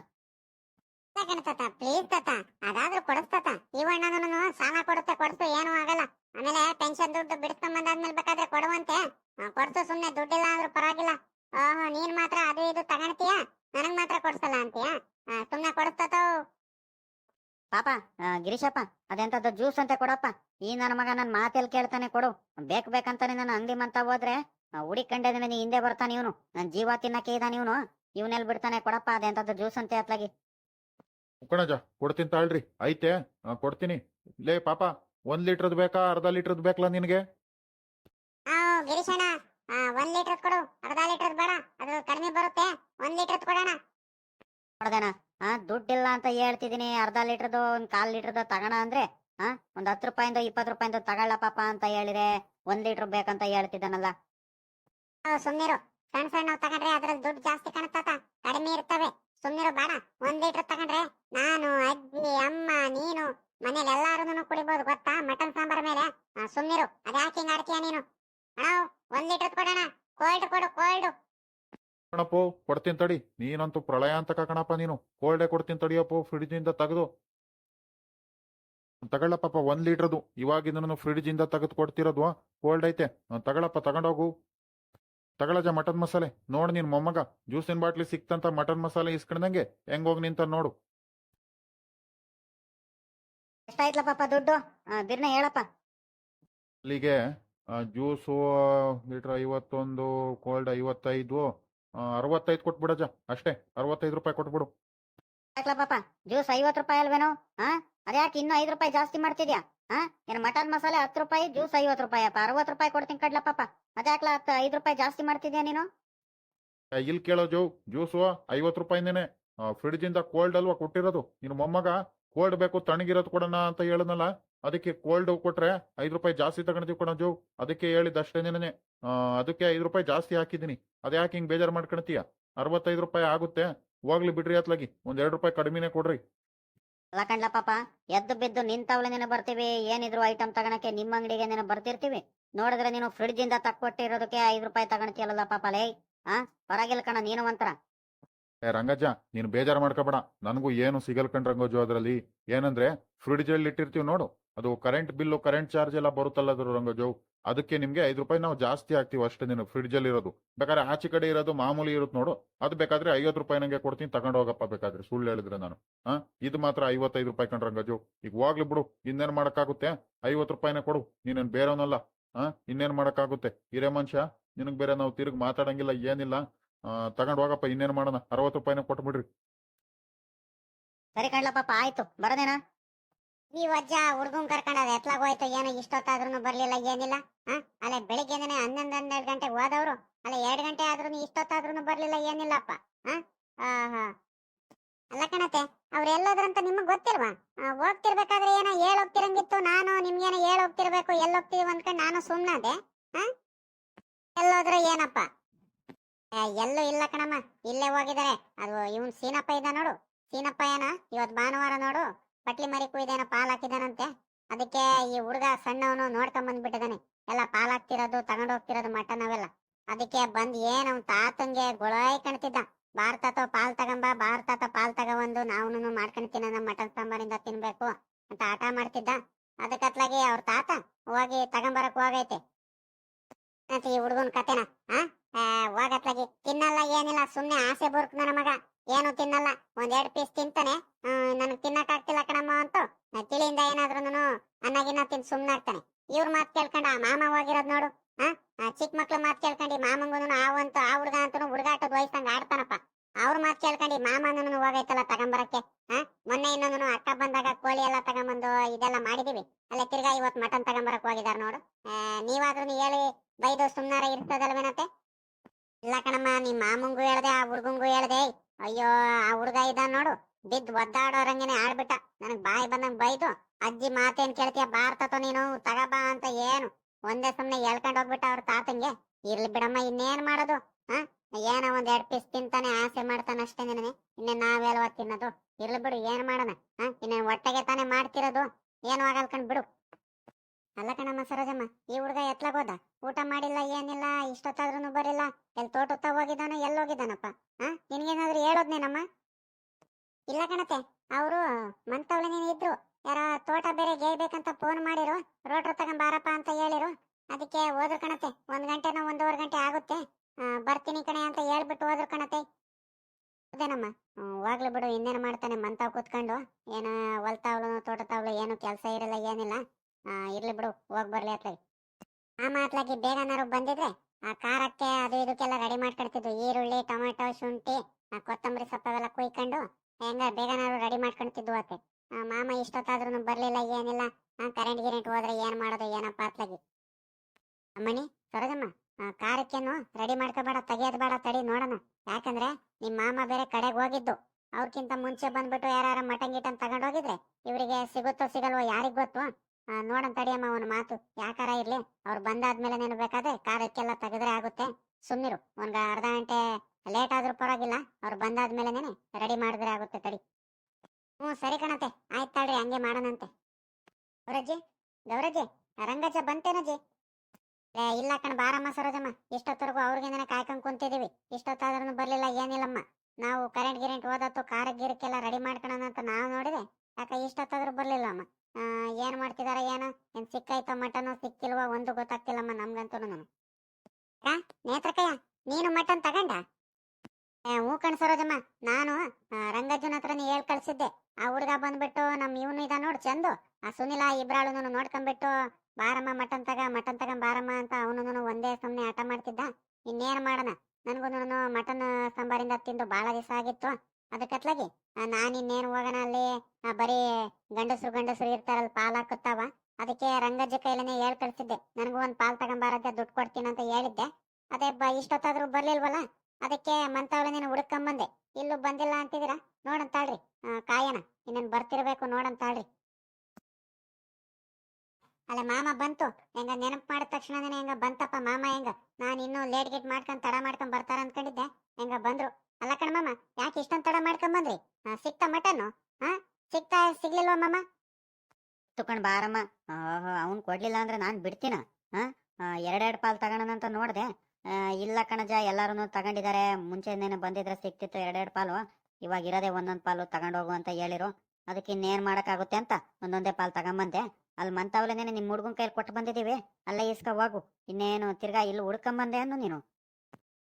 ಪ್ಲೀಸ್ ತಾತ ಅದಾದ್ರೂ ಕೊಡಿಸ್ತಾತ ಇವಣ್ಣನು ಸಾಲ ಕೊಡುತ್ತೆ ಕೊಡ್ಸು ಏನು ಆಗಲ್ಲ. ಆಮೇಲೆ ಪೆನ್ಷನ್ ದುಡ್ಡು ಬಿಡಿಸ್ಕೊಂಡ್ ಬಂದಾದ್ಮೇಲೆ ಬೇಕಾದ್ರೆ ಕೊಡುವಂತೆ. ಆ, ಕೊಡ್ಸು ಸುಮ್ನೆ ದುಡ್ಡಿಲ್ಲ ಆದ್ರೂ ಪರವಾಗಿಲ್ಲ. ಓಹೋ ನೀನ್ ಮಾತ್ರ ಅದು ಇದು ತಗೊಳ್ತೀಯ? ನನಗ್ ಮಾತ್ರ ಕೊಡ್ಸಲ್ಲ ಅಂತೀಯ? ಸುಮ್ನೆ ಕೊಡಿಸ್ತಾತ ಪಾಪ ಗಿರೀಶಪ್ಪ ಅದೆಂತದ್ದು ಜ್ಯೂಸ್ ಅಂತ ಕೊಡಪ್ಪ. ಈ ನನ್ನ ಮಗ ನನ್ನ ಮಾತೆಲ್ ಕೇಳ್ತಾನೆ ಕೊಡು. ಬೇಕ್ ಬೇಕಂತಾನೆ ನನ್ನ ಅಂಗಡಿ ಮಂತ ಹೋದ್ರೆ ಹುಡಿ ಮೇಲೆ ಹಿಂದೆ ಬರ್ತಾನೆ ಇವನು. ನನ್ನ ಜೀವ ತಿನ್ನಕ್ಕೆ ಇದ್ದಾನೆ ಇವನು. ಇವನೆಲ್ ಬಿಡ್ತಾನೆ ಕೊಡಪ್ಪ ಅದೆಂತದ್ದು ಜ್ಯೂಸ್ ಅಂತ ಅತ್ಲಾಗಿ. ಕಣಜ ಕೊಡ್ತೀನಿ ತಾಳ್ರಿ. ಐತೆ ಕೊಡ್ತೀನಿ. ಲೇ ಪಾಪ ಒಂದ್ ಲೀಟರ್ದು ಬೇಕಾ ಅರ್ಧ ಲೀಟರ್ದು ಬೇಕಲ್ಲ ನಿನಗೆ? ಗಿರೀಶಣ್ಣ ಆ, ಒಂದ್ ಲೀಟರ್ ಕೊಡು. ಅರ್ಧ ಲೀಟರ್ ಬೇಡ. ಅದು ಕಡಿಮೆ ಬರುತ್ತೆ. ಒಂದ್ ಲೀಟರ್ ಕೊಡೋಣ. ನೋಡ್ದೇನ ದುಡ್ಡಿಲ್ಲ ಅಂತ ಹೇಳ್ತಿದೀನಿ. ಅರ್ಧ ಲೀಟರ್ದು ಒಂದ್ ಕಾಲ್ ಲೀಟರ್ದು ತಗೋಣ ಅಂದ್ರೆ ಹಾ ಒಂದ್ ಹತ್ತು ರೂಪಾಯಿಂದ ಇಪ್ಪತ್ತು ರೂಪಾಯಿಂದ ತಗೊಳ್ಳ ಪಾಪ ಅಂತ ಹೇಳಿದ್ರೆ ಒಂದ್ ಲೀಟರ್ ಬೇಕಂತ ಹೇಳ್ತಿದ್ದಾನಲ್ಲ. ಆ, ಸುಮ್ನಿರು. ಸಣ್ಣ ಸಣ್ಣ ತಗೊಂಡ್ರೆ ಅದ್ರಲ್ಲಿ ದುಡ್ಡು ಜಾಸ್ತಿ ಕಾಣುತ್ತಾತ. ಕಡಿಮೆ ಇರ್ತವೆ. ಸುಮ್ನಿರು ಬೇಡ. ಒಂದ್ ಲೀಟರ್ ತಗೊಂಡ್ರೆ ನಾನು ಅಜ್ಜಿ ಅಮ್ಮ ನೀನು ಮನೇಲಿ ಎಲ್ಲಾರು ಕುಡಿಬಹುದು ಗೊತ್ತಾ? ಮಟನ್ ಸಾಂಬಾರ್ ಮೇಲೆ. ಆ, ಸುಮ್ನಿರು. ಅದ್ಯಾಕೆ ಹಿಂಗ್ ಆಡ್ತೀಯ ನೀನು? ಅಣ್ಣ ಒಂದ್ ಲೀಟರ್ ಕೊಡೋಣ. ಕೋಲ್ಡ್ ಕೊಡು ಕೋಲ್ಡ್. ಕಣಪ್ಪು ಕೊಡ್ತೀನಿ ತಡಿ. ನೀನಂತೂ ಪ್ರಳಯ ಅಂತ ಕಣಪ್ಪ ನೀನು. ಕೋಲ್ಡೇ ಕೊಡ್ತೀನಿ ತಡಿಯಪ್ಪು ಫ್ರಿಡ್ಜಿಂದ ತೆಗೆದು. ತಗೊಳ್ಳ ಪಾಪ ಒಂದ್ ಲೀಟ್ರದು. ಫ್ರಿಡ್ಜ್ ಇಂದ ತೆಗೆದು ಕೊಡ್ತಿರೋದು ಕೋಲ್ಡ್ ಐತೆ. ತಗಳಪ್ಪ ತಗೊಂಡೋಗು. ತಗೊಳಜ ಮಟನ್ ಮಸಾಲೆ. ನೋಡ್ ನೀನ್ ಮೊಮ್ಮಗ ಜ್ಯೂಸಿನ ಬಾಟ್ಲಿ ಸಿಕ್ತಂತ ಮಟನ್ ಮಸಾಲೆ ಇಸ್ಕೊಂಡಂಗೆ ಹೆಂಗೋಗ್ ನಿಂತ ನೋಡು. ಪಾಪ ದುಡ್ಡು? ಹೇಳಪ್ಪ. ಅಲ್ಲಿಗೆ ಜ್ಯೂಸು ಲೀಟರ್ ಐವತ್ತೊಂದು ಕೋಲ್ಡ್ ಐವತ್ತೈದು ಅರವತ್ತೈದು ಕೊಟ್ಬಿಡಜ ಅಷ್ಟೇ. ಅರವತ್ತೈದು ರೂಪಾಯಿ ಕೊಟ್ಬಿಡು. ಯಾಕ್ಲ ಪಾಪ? ಜ್ಯೂಸ್ ಐವತ್ ರೂಪಾಯಿ ಅಲ್ವೇನೋ ಹಾ ಅದ್ಯಾಕೆ ಇನ್ನೂ ಐದು ರೂಪಾಯಿ ಜಾಸ್ತಿ ಮಾಡ್ತಿದ್ಯಾ ಹಾ ಏನ್ ಮಟನ್ ಮಸಾಲೆ ಹತ್ತು ರೂಪಾಯಿ, ಜ್ಯೂಸ್ ಐವತ್ ರೂಪಾಯಿ? ಅಪ್ಪ ಅರವತ್ ರೂಪಾಯಿ ಕೊಡ್ತೀನಿ ಕಡ್ಲ ಪಾಪ. ಅದ್ಯಾಕ್ಲ ಹತ್ತು ಐದು ರೂಪಾಯಿ ಜಾಸ್ತಿ ಮಾಡ್ತಿದ್ಯಾ ನೀನು? ಇಲ್ಲಿ ಇಲ್ ಕೇಳೋ ಜೋ, ಜ್ಯೂಸು ಐವತ್ತು ಫ್ರಿಡ್ಜ್ ಇಂದ ಕೋಲ್ಡ್ ಅಲ್ವಾ ಕೊಟ್ಟಿರೋದು? ನಿನ್ ಮೊಮ್ಮಗ ಕೋಲ್ಡ್ ಬೇಕು ತಣ್ಣಗಿರೋದು ಕೊಡೋಣ ಅಂತ ಹೇಳದ್ನಲ್ಲ, ಅದಕ್ಕೆ ಕೋಲ್ಡ್ ಕೊಟ್ರೆ ಐದು ರೂಪಾಯಿ ಜಾಸ್ತಿ ತಗೊಂಡಿದ್ದೀವಿ ಕೊಡೋ ಜೋ, ಅದಕ್ಕೆ ಹೇಳಿದ ಅಷ್ಟೇನೇನೆ. ಅದಕ್ಕೆ ಐದು ರೂಪಾಯಿ ಜಾಸ್ತಿ ಹಾಕಿದ್ದೀನಿ. ಅದ್ಯಾಕೆ ಹಿಂಗ್ ಬೇಜಾರು ಮಾಡ್ಕೊಳ್ತೀಯ? ಅರವತ್ತೈದು ರೂಪಾಯಿ ಆಗುತ್ತೆ ಹೋಗ್ಲಿ ಬಿಡ್ರಿ ಅತ್ಲಾಗಿ. ಒಂದ್ ಎರಡು ರೂಪಾಯಿ ಕಡಿಮೆನೆ ಕೊಡ್ರಿ. ಅಲ್ಲ ಕಣ್ಲ ಪಾಪ, ಎದ್ದು ಬಿದ್ದು ನಿಂತವಳನೇನೆ ಬರ್ತೀವಿ. ಏನಿದ್ರು ಐಟಮ್ ತಗೊಳಕ್ಕೆ ನಿಮ್ಮ ಅಂಗಡಿಗೆ ನೀನು ಬರ್ತಿರ್ತೀವಿ. ನೋಡಿದ್ರೆ ನೀನು ಫ್ರಿಡ್ಜ್ ಇಂದ ತಕ್ಕೊಟ್ಟಿರೋದಕ್ಕೆ ಐದು ರೂಪಾಯಿ ತಗೊಂತೀಯಲ್ಲ ಪಾಪ ಲೇ ಆ, ಪರವಾಗಿಲ್ಲ ಕಣ, ನೀನು ಒಂಥರ. ಏ ರಂಗಜ್ಜ, ನೀನು ಬೇಜಾರು ಮಾಡ್ಕೋಬೇಡ. ನನಗೂ ಏನು ಸಿಗಲ್ ಕಣ್ ರಂಗೋಜು ಅದರಲ್ಲಿ? ಏನಂದ್ರೆ ಫ್ರಿಡ್ಜ್ ಅಲ್ಲಿ ಇಟ್ಟಿರ್ತೀವಿ ನೋಡು. ಅದು ಕರೆಂಟ್ ಬಿಲ್ಲು ಕರೆಂಟ್ ಚಾರ್ಜ್ ಎಲ್ಲ ಬರುತ್ತಲ್ಲ ಅದ್ರ ರಂಗೋಜು ಅದಕ್ಕೆ ನಿಮ್ಗೆ ಐದು ರೂಪಾಯಿ ನಾವು ಜಾಸ್ತಿ ಹಾಕ್ತೀವಿ ಅಷ್ಟೇ ನೀನು ಫ್ರಿಡ್ಜ್ ಅಲ್ಲಿ ಇರೋದು. ಬೇಕಾದ್ರೆ ಆಚೆ ಕಡೆ ಇರೋದು ಮಾಮೂಲಿ ಇರುತ್ತೆ ನೋಡು. ಅದು ಬೇಕಾದ್ರೆ ಐವತ್ತು ರೂಪಾಯಿ ನಂಗೆ ಕೊಡ್ತೀನಿ, ತಗೊಂಡು ಹೋಗಪ್ಪ ಬೇಕಾದ್ರೆ. ಸುಳ್ಳು ಹೇಳಿದ್ರೆ ನಾನು. ಹಾ ಇದು ಮಾತ್ರ ಐವತ್ತೈದು ರೂಪಾಯಿ ಕಣ್ ರಂಗಜು ಈಗ ಹೋಗ್ಲಿ ಬಿಡು, ಇನ್ನೇನ್ ಮಾಡಕ್ಕಾಗುತ್ತೆ? ಐವತ್ತು ರೂಪಾಯಿನ ಕೊಡು, ನೀನೇನ್ ಬೇರೆವನಲ್ಲ ಹಾ ಇನ್ನೇನ್ ಮಾಡಕ್ಕಾಗುತ್ತೆ? ಹಿರೇ ಮನುಷ್ಯ, ನಿನಗ್ ಬೇರೆ ನಾವು ತಿರುಗಿ ಮಾತಾಡಂಗಿಲ್ಲ, ಏನಿಲ್ಲ. ತಗೊಂಡ್ ಹೋಗಪ್ಪ, ಇನ್ನೇನು ಮಾಡೋಣ? ಅರವತ್ತು ರೂಪಾಯಿನ ಕೊಟ್ಬಿಡ್ರಿ ಸರಿ ಕಣ್ಲಪ್ಪ, ಆಯ್ತು. ಬರದೇನಾ? ಈ ವಜ್ಜ ಹುಡ್ಗನ್ ಕರ್ಕೊಂಡದ ಎತ್ಲಾಗ ಹೋಯ್ತು, ಏನೋ ಇಷ್ಟೊತ್ತಾದ್ರೂ ಬರ್ಲಿಲ್ಲ, ಏನಿಲ್ಲ ಹಾ ಅಲ್ಲೇ ಬೆಳಿಗ್ಗೆನೆ ಹನ್ನೊಂದು ಹನ್ನೆರಡು ಗಂಟೆಗೆ ಹೋದವ್ರು, ಅಲ್ಲ ಎರಡ್ ಗಂಟೆ ಆದ್ರೂ ಇಷ್ಟೊತ್ತಾದ್ರೂ ಬರ್ಲಿಲ್ಲ, ಏನಿಲ್ಲಪ್ಪ ಹಾ ಆಹಾ. ಅಲ್ಲ ಕಣತೆ, ಅವ್ರು ಎಲ್ಲೋದ್ರಂತ ನಿಮಗ್ ಗೊತ್ತಿಲ್ವಾ? ಹೋಗ್ತಿರ್ಬೇಕಾದ್ರೆ ಏನೋ ಹೋಗ್ತಿರಂಗಿತ್ತು ನಾನು ನಿಮ್ಗೇನೋ ಹೇಳ್ ಹೋಗ್ತಿರ್ಬೇಕು ಎಲ್ಲಿ ಹೋಗ್ತೀವಿ ಅಂದ್ಕೊಂಡು ನಾನು ಸುಮ್ನದೆ ಹಾ ಎಲ್ಲೋದ್ರು ಏನಪ್ಪ? ಎಲ್ಲೂ ಇಲ್ಲ ಕಣಮ್ಮ. ಇಲ್ಲೇ ಹೋಗಿದ್ದಾರೆ ಅದು ಇವನ್ ಸೀನಪ್ಪ ಇದ್ದ ನೋಡು. ಸೀನಪ್ಪ ಏನ ಇವತ್ ಭಾನುವಾರ ನೋಡು. ಬಟ್ಲಿ ಮರಿ ಕುಯ್ದೇನೋ ಪಾಲ್ ಹಾಕಿದಾನಂತೆ. ಅದಕ್ಕೆ ಈ ಹುಡುಗ ಸಣ್ಣವನು ನೋಡ್ಕೊಂಡ್ ಬಂದ್ಬಿಟ್ಟಿದಾನೆ. ಎಲ್ಲ ಪಾಲ್ ಹಾಕ್ತಿರೋದು ತಗೊಂಡ್ ಹೋಗ್ತಿರೋದು ಮಟನ್ ಅವೆಲ್ಲ. ಅದಕ್ಕೆ ಬಂದ್ ಏನ್ ಅವ್ನ್ ತಾತಂಗೆ ಗೊಳಾಯ್ ಕಣ್ತಿದ್ದ. ಭಾರತ ಪಾಲ್ ತಗೊಂಬ ಭಾರತ ಪಾಲ್ ತಗೊಂಬಂದು ನಾವುನು ಮಾಡ್ಕೊಂಡ್ ತಿನ್ನ ಮಟನ್ ಸಾಂಬಾರಿಂದ ತಿನ್ಬೇಕು ಅಂತ ಆಟ ಮಾಡ್ತಿದ್ದ. ಅದಕ್ಕತ್ಲಾಗಿ ಅವ್ರ ತಾತ ಹೋಗಿ ತಗೊಂಬರಕ್ ಹೋಗೈತೆ. ಅಂತ ಈ ಹುಡುಗನ್ ಕತೆನ ಆ, ಹೋಗತ್ಲಾಗಿ. ತಿನ್ನಲ್ಲ, ಏನಿಲ್ಲ, ಸುಮ್ನೆ ಆಸೆ ಬುರ್ಕ್ ನನ್ನ ಮಗ ಏನು ತಿನ್ನಲ್ಲ ಒಂದ್ ಎರಡ್ ಪೀಸ್ ತಿಂತಾನೆ ನನಗ್ ತಿನ್ನಕ್ ಆಗ್ತಿಲ್ಲ ಕಣಮ್ಮ ಅಂತ. ತಿಳಿಯಿಂದ ಏನಾದ್ರು ಅನ್ನಗಿನ್ನ ತಿನ್ ಸುಮ್ನಾಗ್ತಾನೆ ಇವ್ರ ಮಾತ್ ಕೇಳ್ಕೊಂಡ ಆ ಮಾಮ ಹೋಗಿರೋದ್ ನೋಡು. ಆ ಚಿಕ್ಕ ಮಕ್ಳು ಮಾತ್ ಕೇಳ್ಕೊಂಡು ಮಾಮಂಗೂನು ಆವಂತ ಆ ಹುಡ್ಗ ಅಂತನು ಹುಡುಗಾಟದ ವಯಸ್ಸಂಗ ಆಡ್ತಾನಪ್ಪ. ಅವ್ರ ಮಾತ್ ಕೇಳ್ಕೊಂಡು ಮಾಮನೂ ಹೋಗೈತಲ್ಲ ತಗೊಂಬರಕ್ಕೆ. ಆ, ಮೊನ್ನೆ ಇನ್ನೊಂದು ಅಕ್ಕ ಬಂದಾಗ ಕೋಳಿ ಎಲ್ಲ ತಗೊಂಬಂದು ಇದೆಲ್ಲ ಮಾಡಿದೀವಿ. ಅಲ್ಲೇ ತಿರ್ಗಾ ಇವತ್ ಮಟನ್ ತಗೊಂಬರಕ್ ಹೋಗಿದಾರ ನೋಡು. ನೀವಾದ್ರೂ ಹೇಳಿ, ಬೈದು ಸುಮ್ನಾರ ಇರ್ತದಲ್ವೇನತ್ತೆ ಇಲ್ಲ ಕಣಮ್ಮ, ನಿಮ್ ಮಾಮಂಗೂ ಹೇಳ್ದೆ, ಆ ಹುಡ್ಗಂಗೂ ಹೇಳ್ದೆ, ಅಯ್ಯೋ, ಆ ಹುಡ್ಗ ಇದ್ದ ನೋಡು, ಬಿದ್ದು ಒದ್ದಾಡೋರಂಗೇನೆ ಆಡ್ಬಿಟ್ಟ ನನಗ್ ಬಾಯಿ ಬಂದಂಗ್ ಬೈದು, ಅಜ್ಜಿ ಮಾತೇನ್ ಕೇಳ್ತೀಯ ಭಾರತ ನೀನು ತಗಬಾ ಅಂತ ಏನು, ಒಂದೇ ಸುಮ್ನೆ ಎಳ್ಕೊಂಡ್ ಹೋಗ್ಬಿಟ್ಟ ಅವ್ರ ತಾತಂಗೆ, ಇರ್ಲಿ ಬಿಡಮ್ಮ, ಇನ್ನೇನ್ ಮಾಡೋದು ಹ ಏನೋ ಒಂದ್ ಎರಡ್ ಪೀಸ್ ತಿಂತಾನೆ, ಆಸೆ ಮಾಡ್ತಾನೆ ಅಷ್ಟೇ ನಿನಗೆ ಇನ್ನೇ ನಾವೆಲ್ವ ತಿನ್ನೋದು, ಇರ್ಲಿ ಬಿಡು, ಏನ್ ಮಾಡೋಣ ಹ ಇನ್ನೇನ್ ಹೊಟ್ಟೆಗೆ ತಾನೇ ಮಾಡ್ತಿರೋದು, ಏನು ಆಗಲ್ಕೊಂಡ್ ಬಿಡು. ಅಲ್ಲ ಕಣಮ್ಮ ಸರೋಜಮ್ಮ, ಈ ಹುಡುಗ ಎತ್ಲಾಗೋದ ಊಟ ಮಾಡಿಲ್ಲ, ಏನಿಲ್ಲ ಇಷ್ಟೊತ್ತಾದ್ರೂ ಬರಿಲ್ಲ. ಎಲ್ಲಿ ತೋಟತ್ತ ಹೋಗಿದ್ದಾನೋ ಎಲ್ಲಿ ಹೋಗಿದ್ದಾನಪ್ಪ? ಹ? ನಿನ್ಗೇನಾದ್ರೂ ಹೇಳೋದ್ನೇನಮ್ಮ? ಇಲ್ಲ ಕಣತೆ, ಅವರು ಮಂತವಳೆ ನೀನು ಇದ್ರು. ಯಾರ ತೋಟ ಬೇರೆ ಗೇಯ್ಬೇಕಂತ ಫೋನ್ ಮಾಡಿರು. ರೋಟ್ರ್ ತಗೊಂಡ್ ಬಾರಪ್ಪ ಅಂತ ಹೇಳಿರು. ಅದಕ್ಕೆ ಹೋದ್ರು ಕಣತೆ, ಒಂದ್ ಗಂಟೆನೋ ಒಂದೂವರೆ ಗಂಟೆ ಆಗುತ್ತೆ. ಬರ್ತೀನಿ ಕಣೆ ಅಂತ ಹೇಳ್ಬಿಟ್ಟು ಹೋದ್ರು ಕಣತೆ. ಅದೇನಮ್ಮ ಹೋಗ್ಲಿ ಬಿಡು, ಇನ್ನೇನು ಮಾಡ್ತಾನೆ ಮಂತಾವ್ ಕೂತ್ಕೊಂಡು. ಏನೋ ಹೊಲ್ತಾವ್ಳು ತೋಟ ತಾವ್ಲು ಏನು ಕೆಲಸ ಇರಲ್ಲ, ಏನಿಲ್ಲ. ಇರ್ಲಿ ಬಿಡು ಹೋಗ್ ಬರ್ಲಿ ಅತ್ಲಾಗಿ ಆ ಮಾತ್ಲಾಗಿ ಬೇಗನಾರು ಬಂದಿದ್ರೆ ಆ ಖಾರಕ್ಕೆ ಅದು ಇದಕ್ಕೆಲ್ಲ ರೆಡಿ ಮಾಡ್ಕೊಡ್ತಿದ್ವು. ಈರುಳ್ಳಿ ಟೊಮೆಟೊ ಶುಂಠಿ ಆ ಕೊತ್ತಂಬರಿ ಸೊಪ್ಪವೆಲ್ಲ ಕುಯ್ಕೊಂಡು ಹೆಂಗ ಬೇಗನಾರು ರೆಡಿ ಮಾಡ್ಕೊಳ್ತಿದ್ವು ಆ, ಮಾಮ ಇಷ್ಟೊತ್ತಾದ್ರೂ ಬರ್ಲಿಲ್ಲ ಏನಿಲ್ಲ ಕರೆಂಟ್ ಗಿರೆಂಟ್ ಹೋದ್ರೆ ಏನ್ ಮಾಡೋದು ಏನಪ್ಪ ಅತ್ಲಾಗಿ ಅಮ್ಮನಿ ಸರೋಜಮ್ಮ ಆ, ಕಾರಕ್ಕೇನು ರೆಡಿ ಮಾಡ್ಕೋಬೇಡ ತೆಗಿಯೋದು ಬೇಡ ತಡಿ ನೋಡೋಣ. ಯಾಕಂದ್ರೆ ನಿಮ್ ಮಾಮ ಬೇರೆ ಕಡೆಗೆ ಹೋಗಿದ್ದು. ಅವ್ರಕ್ಕಿಂತ ಮುಂಚೆ ಬಂದ್ಬಿಟ್ಟು ಯಾರ ಮಟನ್ ಗಿಟನ್ ತಗೊಂಡೋಗಿದ್ರೆ ಇವರಿಗೆ ಸಿಗುತ್ತೋ ಸಿಗಲ್ವೋ ಯಾರಿಗ್ ಗೊತ್ತು? ನೋಡೋಣ ತಡಿಯಮ್ಮ ಅವನ ಮಾತು. ಯಾಕಾರ ಇರ್ಲಿ? ಅವ್ರು ಬಂದಾದ್ಮೇಲೆ ನೀನು ಬೇಕಾದ್ರೆ ಕಾರಕ್ಕೆಲ್ಲ ತೆಗೆದ್ರೆ ಆಗುತ್ತೆ. ಸುಮ್ಮಿರು ಒಂದ್ ಅರ್ಧ ಗಂಟೆ ಲೇಟ್ ಆದ್ರೂ ಪರವಾಗಿಲ್ಲ. ಅವ್ರು ಬಂದಾದ್ಮೇಲೆ ರೆಡಿ ಮಾಡಿದ್ರೆ ಆಗುತ್ತೆ ತಡಿ. ಹ್ಞೂ, ಸರಿ ಕಣತೆ. ಆಯ್ತು ತಡ್ರಿ ಹಂಗೆ ಮಾಡೋಣಂತೆ. ಗೌರಜ್ಜಿ ಗೌರಜ್ಜಿ, ರಂಗಜ್ಜ ಬಂತೇನಜ್ಜಿ ಏ ಇಲ್ಲ ಕಣ, ಬಾರಮ್ಮ ಸರೋಜಮ್ಮ. ಇಷ್ಟೊತ್ತವರೆಗೂ ಅವ್ರಿಗೇನೇ ಕಾಯ್ಕೊಂಡು ಕುಂತಿದೀವಿ. ಇಷ್ಟೊತ್ತಾದ್ರೂ ಬರ್ಲಿಲ್ಲ, ಏನಿಲ್ಲಮ್ಮ. ನಾವು ಕರೆಂಟ್ ಗಿರೆಂಟ್ ಓದತ್ತು ಕಾರ ಗಿರಕ್ಕೆಲ್ಲ ರೆಡಿ ಮಾಡ್ಕೊಳ್ಳೋಣ ಅಂತ ನಾವು ನೋಡಿದೆ. ಯಾಕ, ಇಷ್ಟೊತ್ತಾದ್ರೂ ಬರಲಿಲ್ಲ ಅಮ್ಮ ಏನ್ ಮಾಡ್ತಿದಾರ ಏನು? ಏನ್ ಸಿಕ್ಕಾಯ್ತೋ ಮಟನ್ ಸಿಕ್ಕಿಲ್ವಾ ಒಂದು ಗೊತ್ತಾಗ್ತಿಲ್ಲಮ್ಮ ನಮ್ಗಂತೂ ನೇತ್ರಕಯ್ಯ ನೀನು ಮಟನ್ ತಗಂಡ? ಹ್ಞೂ ಕಣ್ ಸರೋಜಮ್ಮ, ನಾನು ರಂಗಜ್ಜನ ಹತ್ರನೇ ಹೇಳ್ ಕಳ್ಸಿದ್ದೆ. ಆ ಹುಡುಗ ಬಂದ್ಬಿಟ್ಟು ನಮ್ ಇವನು ಇದ ನೋಡ್ ಚಂದು. ಆ ಸುನಿಲ ಇಬ್ರಾಳು ನೋಡ್ಕೊಂಡ್ಬಿಟ್ಟು ಬಾರಮ್ಮ ಮಟನ್ ತಗ ಮಟನ್ ತಗ, ಬಾರಮ್ಮ ಅಂತ ಅವನು ಒಂದೇ ಸುಮ್ನೆ ಆಟ ಮಾಡ್ತಿದ್ದ. ಇನ್ನೇನ್ ಮಾಡೋಣ? ನಾನು ಮಟನ್ ಸಾಂಬಾರಿಂದ ತಿಂದು ಬಾಳ ದಿವಸ ಆಗಿತ್ತು. ಅದಕ್ಕತ್ಲಾಗಿ ನಾನು ಇನ್ನೇನು ಹೋಗೋಣ ಅಲ್ಲಿ ಬರೀ ಗಂಡಸರು ಗಂಡಸರು ಇರ್ತಾರಲ್ಲ ಪಾಲ್ ಹಾಕುತ್ತಾವ? ಅದಕ್ಕೆ ರಂಗಜ್ಜ ಕೈಲೇನೆ ಹೇಳ್ ಕಳಿಸಿದ್ದೆ. ನನಗೂ ಒಂದು ಪಾಲ್ ತಗೊಂಬಾರದೆ, ದುಡ್ಡು ಕೊಡ್ತೀನಿ ಅಂತ ಹೇಳಿದ್ದೆ. ಅದೇ ಬ, ಇಷ್ಟೊತ್ತಾದ್ರೂ ಬರ್ಲಿಲ್ವಲ್ಲ? ಅದಕ್ಕೆ ಮಂತವಳು ನೀನು ಹುಡುಕೊಂಬಂದೆ ಇಲ್ಲೂ ಬಂದಿಲ್ಲ ಅಂತಿದ್ದೀರಾ? ನೋಡಂತಾಳ್ರಿ. ಕಾಯಣ. ಇನ್ನೇನ್ ಬರ್ತಿರ್ಬೇಕು ನೋಡಂತ ತಾಳ್ರಿ ಅಲ್ಲ ಮಾಮ ಬಂತು. ಹೆಂಗ ನೆನಪು ಮಾಡಿದ ತಕ್ಷಣನೇ ಹೆಂಗ ಬಂತಪ್ಪ ಮಾಮ ಹೆಂಗ? ನಾನು ಇನ್ನೂ ಲೇಟ್ ಗೇಟ್ ಮಾಡ್ಕೊಂಡ್ ತಡ ಮಾಡ್ಕೊಂಡ್ ಬರ್ತಾರ ಅನ್ಕೊಂಡಿದ್ದೆ ಹೆಂಗ ಬಂದ್ರು? ಅಲ್ಲ ಕಣ ಮಾಮ, ಯಾಕೆ ಇಷ್ಟೊಂದು ತಡ ಮಾಡ್ಕೊಂಡ್ ಬಂದ್ರಿ? ಸಿಕ್ತ ಮಟನ್ನು? ಹಾ, ಸಿಕ್ತಾ ಸಿಗ್ಲಿಲ್ವಾ ಮಾಮ? ತುಕೊಂಡ್ ಬಾರಮ್ಮ ಅವ್ನ್ ಕೊಡ್ಲಿಲ್ಲ ಅಂದ್ರೆ ನಾನ್ ಬಿಡ್ತೀನ. ಹಾ ಎರಡೆರಡು ಪಾಲ್ ತಗೋಣ ಅಂತ ನೋಡ್ದೆ ಇಲ್ಲ ಕಣಜ ಎಲ್ಲಾರು ತಗೊಂಡಿದ್ದಾರೆ ಮುಂಚೆನೇನು ಬಂದಿದ್ರೆ ಸಿಕ್ತಿತ್ತು ಎರಡೆರಡು ಪಾಲು. ಇವಾಗ ಇರೋದೇ ಒಂದೊಂದು ಪಾಲು ತಗೊಂಡೋಗು ಅಂತ ಹೇಳಿರು. ಅದಕ್ಕೆ ಇನ್ನೇನ್ ಮಾಡೋಕ್ಕಾಗುತ್ತೆ ಅಂತ ಒಂದೊಂದೇ ಪಾಲ್ ತಗೊಂಬಂದೆ. ಅಲ್ಲಿ ಮಂತಾವ್ಲೇನೆ ನಿಮ್ಮ ಹುಡುಗನ ಕೈಲಿ ಕೊಟ್ಟು ಬಂದಿದ್ದೀವಿ ಅಲ್ಲೇ ಇಸ್ಕ ಹೋಗು. ಇನ್ನೇನು ತಿರ್ಗಾ ಇಲ್ಲಿ ಹುಡ್ಕೊಂಬಂದೆ ಅನ್ನು ನೀನು.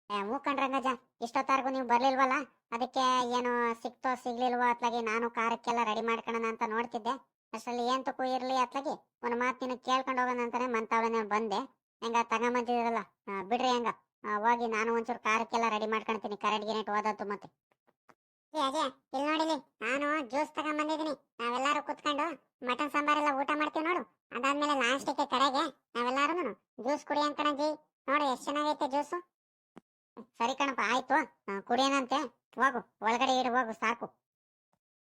ಏ, ಹ್ಞೂ ಕಣ್ರಂಗಜ್ಜ ಇಷ್ಟೊತ್ತಾರ್ಗು ನೀವು ಬರ್ಲಿಲ್ವಲ್ಲ? ಅದಕ್ಕೆ ಏನು ಸಿಕ್ತೋ ಸಿಗ್ಲಿಲ್ವೋ ಅತ್ಲಾಗಿ ನಾನು ಕಾರಕ್ಕೆಲ್ಲ ರೆಡಿ ಮಾಡ್ಕೊಳ್ಳೋಣ ಅಂತ ನೋಡ್ತಿದ್ದೆ. ಅಷ್ಟರಲ್ಲಿ ಏನ್ ತಕ್ಕು ಇರ್ಲಿ ಅತ್ಲಾಗಿ ಒಂದ್ ಮಾತು ನಿನಗೆ ಕೇಳ್ಕೊಂಡು ಹೋಗೋಣ ಅಂತಾನೆ ಮಂತಾವಳೆ ಬಂದೆ. ಹೆಂಗ ತಗೊಂಬಂದಿದ್ರಲ್ಲ ಬಿಡ್ರಿ ಹೆಂಗ ಹೋಗಿ ನಾನು ಒಂಚೂರು ಕಾರಕ್ಕೆಲ್ಲ ರೆಡಿ ಮಾಡ್ಕೊಳ್ತೀನಿ ಕರೆಂಟ್ ಗಿನೆಟ್ ಓದತ್ತು ಮತ್ತೆ. ಅಜಯ್ ಇಲ್ಲಿ ನೋಡಿಲಿ ನಾನು ಜ್ಯೂಸ್ ತಗೊಂಬಂದಿದ್ದೀನಿ. ನಾವೆಲ್ಲರೂ ಕುತ್ಕೊಂಡು ಮಟನ್ ಸಾಂಬಾರ್ ಸಾಂಬಾರೆಲ್ಲ ಊಟ ಮಾಡ್ತೀವಿ ನೋಡು. ಅದಾದ್ಮೇಲೆ ಲಾಸ್ಟಿಗೆ ಕಡೆಗೆ ನಾವೆಲ್ಲಾರು ಜ್ಯೂಸ್ ಕುಡಿ ಅನ್ಕಣಜಿ ನೋಡು, ಎಷ್ಟು ಚೆನ್ನಾಗೈತೆ ಜ್ಯೂಸು ಸರಿ ಕಣಪ್ಪ, ಆಯ್ತು. ಕುಡಿಯೋಣಂತೆ ಹೋಗು, ಒಳಗಡೆ ಇಡು ಹೋಗು, ಸಾಕು.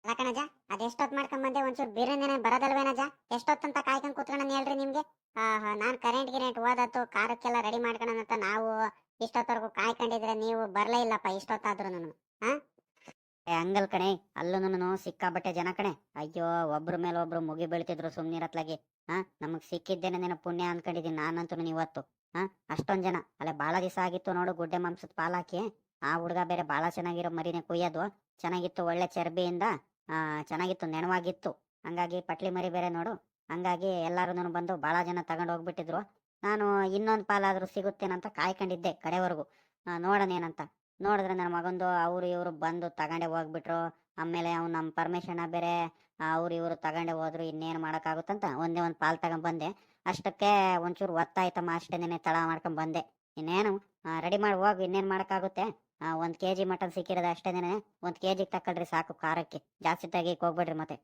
ಅಲ್ಲ ಕಣಜ ಅದೆಷ್ಟೊತ್ತು ಮಾಡ್ಕೊಂಡ್ ಬಂದೆ ಒಂಚೂರು ಬಿರಿಯಾನಿನೇ ಬರೋದಲ್ವೇನಜ? ಎಷ್ಟೊತ್ತಂತ ಕಾಯ್ಕೊಂಡ್ ಕುತ್ಕೊಂಡ್ ಹೇಳ್ರಿ ನಿಮ್ಗೆ. ನಾನ್ ಕರೆಂಟ್ ಗಿರೆಂಟ್ ಓದತ್ತು, ಕಾರಕ್ಕೆಲ್ಲ ರೆಡಿ ಮಾಡ್ಕೊಳಂತ ನಾವು ಇಷ್ಟೊತ್ತವರೆಗೂ ಕಾಯ್ಕೊಂಡಿದ್ರೆ ನೀವು ಬರಲೇ ಇಲ್ಲಪ್ಪ ಇಷ್ಟೊತ್ತಾದ್ರೂ ಏ, ಹಂಗಲ್ ಕಣೆ ಅಲ್ಲೂ ಸಿಕ್ಕಾಬಟ್ಟೆ ಜನ ಕಣೆ. ಅಯ್ಯೋ, ಒಬ್ರ ಮೇಲೆ ಒಬ್ರು ಮುಗಿ ಬೀಳ್ತಿದ್ರು ಸುಮ್ನಿರತ್ಲಾಗಿ. ಹಾ, ನಮಗ್ ಸಿಕ್ಕಿದ್ದೇನೆ ನಿನ್ನ ಪುಣ್ಯ ಅನ್ಕೊಂಡಿದೀನಿ ನಾನಂತೂ ಇವತ್ತು ಹಾ, ಅಷ್ಟೊಂದ್ ಜನ. ಅಲ್ಲೇ ಬಾಳ ದಿವಸ ಆಗಿತ್ತು ನೋಡು ಗುಡ್ಡೆ ಮಾಂಸದ ಪಾಲಾಕಿ. ಆ ಹುಡ್ಗ ಬೇರೆ ಬಾಳ ಚೆನ್ನಾಗಿರೋ ಮರಿನೇ ಕುಯ್ಯೋದು. ಚೆನ್ನಾಗಿತ್ತು ಒಳ್ಳೆ ಚರ್ಬಿಯಿಂದ, ಆ, ಚೆನ್ನಾಗಿತ್ತು ನೆನವಾಗಿತ್ತು ಹಂಗಾಗಿ ಪಟ್ಲಿ ಮರಿ ಬೇರೆ ನೋಡು. ಹಂಗಾಗಿ ಎಲ್ಲಾರು ಬಂದು ಬಾಳ ಜನ ತಗೊಂಡು ಹೋಗ್ಬಿಟ್ಟಿದ್ರು. ನಾನು ಇನ್ನೊಂದ್ ಪಾಲಾದ್ರೂ ಸಿಗುತ್ತೇನಂತ ಕಾಯ್ಕೊಂಡಿದ್ದೆ ಕಡೆವರೆಗೂ. ನೋಡೋಣ ನೋಡೋಣೇನಂತ. ನೋಡಿದ್ರೆ ನನ್ನ ಮಗಂದು, ಅವ್ರು ಇವರು ಬಂದು ತಗೊಂಡೆ ಹೋಗ್ಬಿಟ್ರು. ಆಮೇಲೆ ಅವ್ನು ನಮ್ಮ ಪರ್ಮಿಷನ್ ಬೇರೆ ಅವ್ರು ಇವರು ತಗೊಂಡೆ ಹೋದ್ರು, ಇನ್ನೇನು ಮಾಡೋಕ್ಕಾಗುತ್ತಂತ ಒಂದೇ ಒಂದು ಪಾಲ್ ತಗೊಂಡ್ ಬಂದೆ. ಅಷ್ಟಕ್ಕೆ ಒಂಚೂರು ಒತ್ತಾಯ್ತಮ್ಮ ಅಷ್ಟೇನೆ ತಳ ಮಾಡ್ಕೊಂಡು ಬಂದೆ. ಇನ್ನೇನು ರೆಡಿ ಮಾಡಿ, ಹೋಗು, ಇನ್ನೇನು ಮಾಡೋಕ್ಕಾಗುತ್ತೆ? ಒಂದು ಕೆ ಜಿ ಮಟನ್ ಸಿಕ್ಕಿರೋದು ಅಷ್ಟೇನೆ ಒಂದು ಕೆ ಜಿಗೆ ತಕ್ಕೊಳ್ರಿ ಸಾಕು, ಖಾರಕ್ಕೆ. ಜಾಸ್ತಿ ತೆಗಿಕ್ ಹೋಗ್ಬೇಡ್ರಿ ಮತ್ತೆ.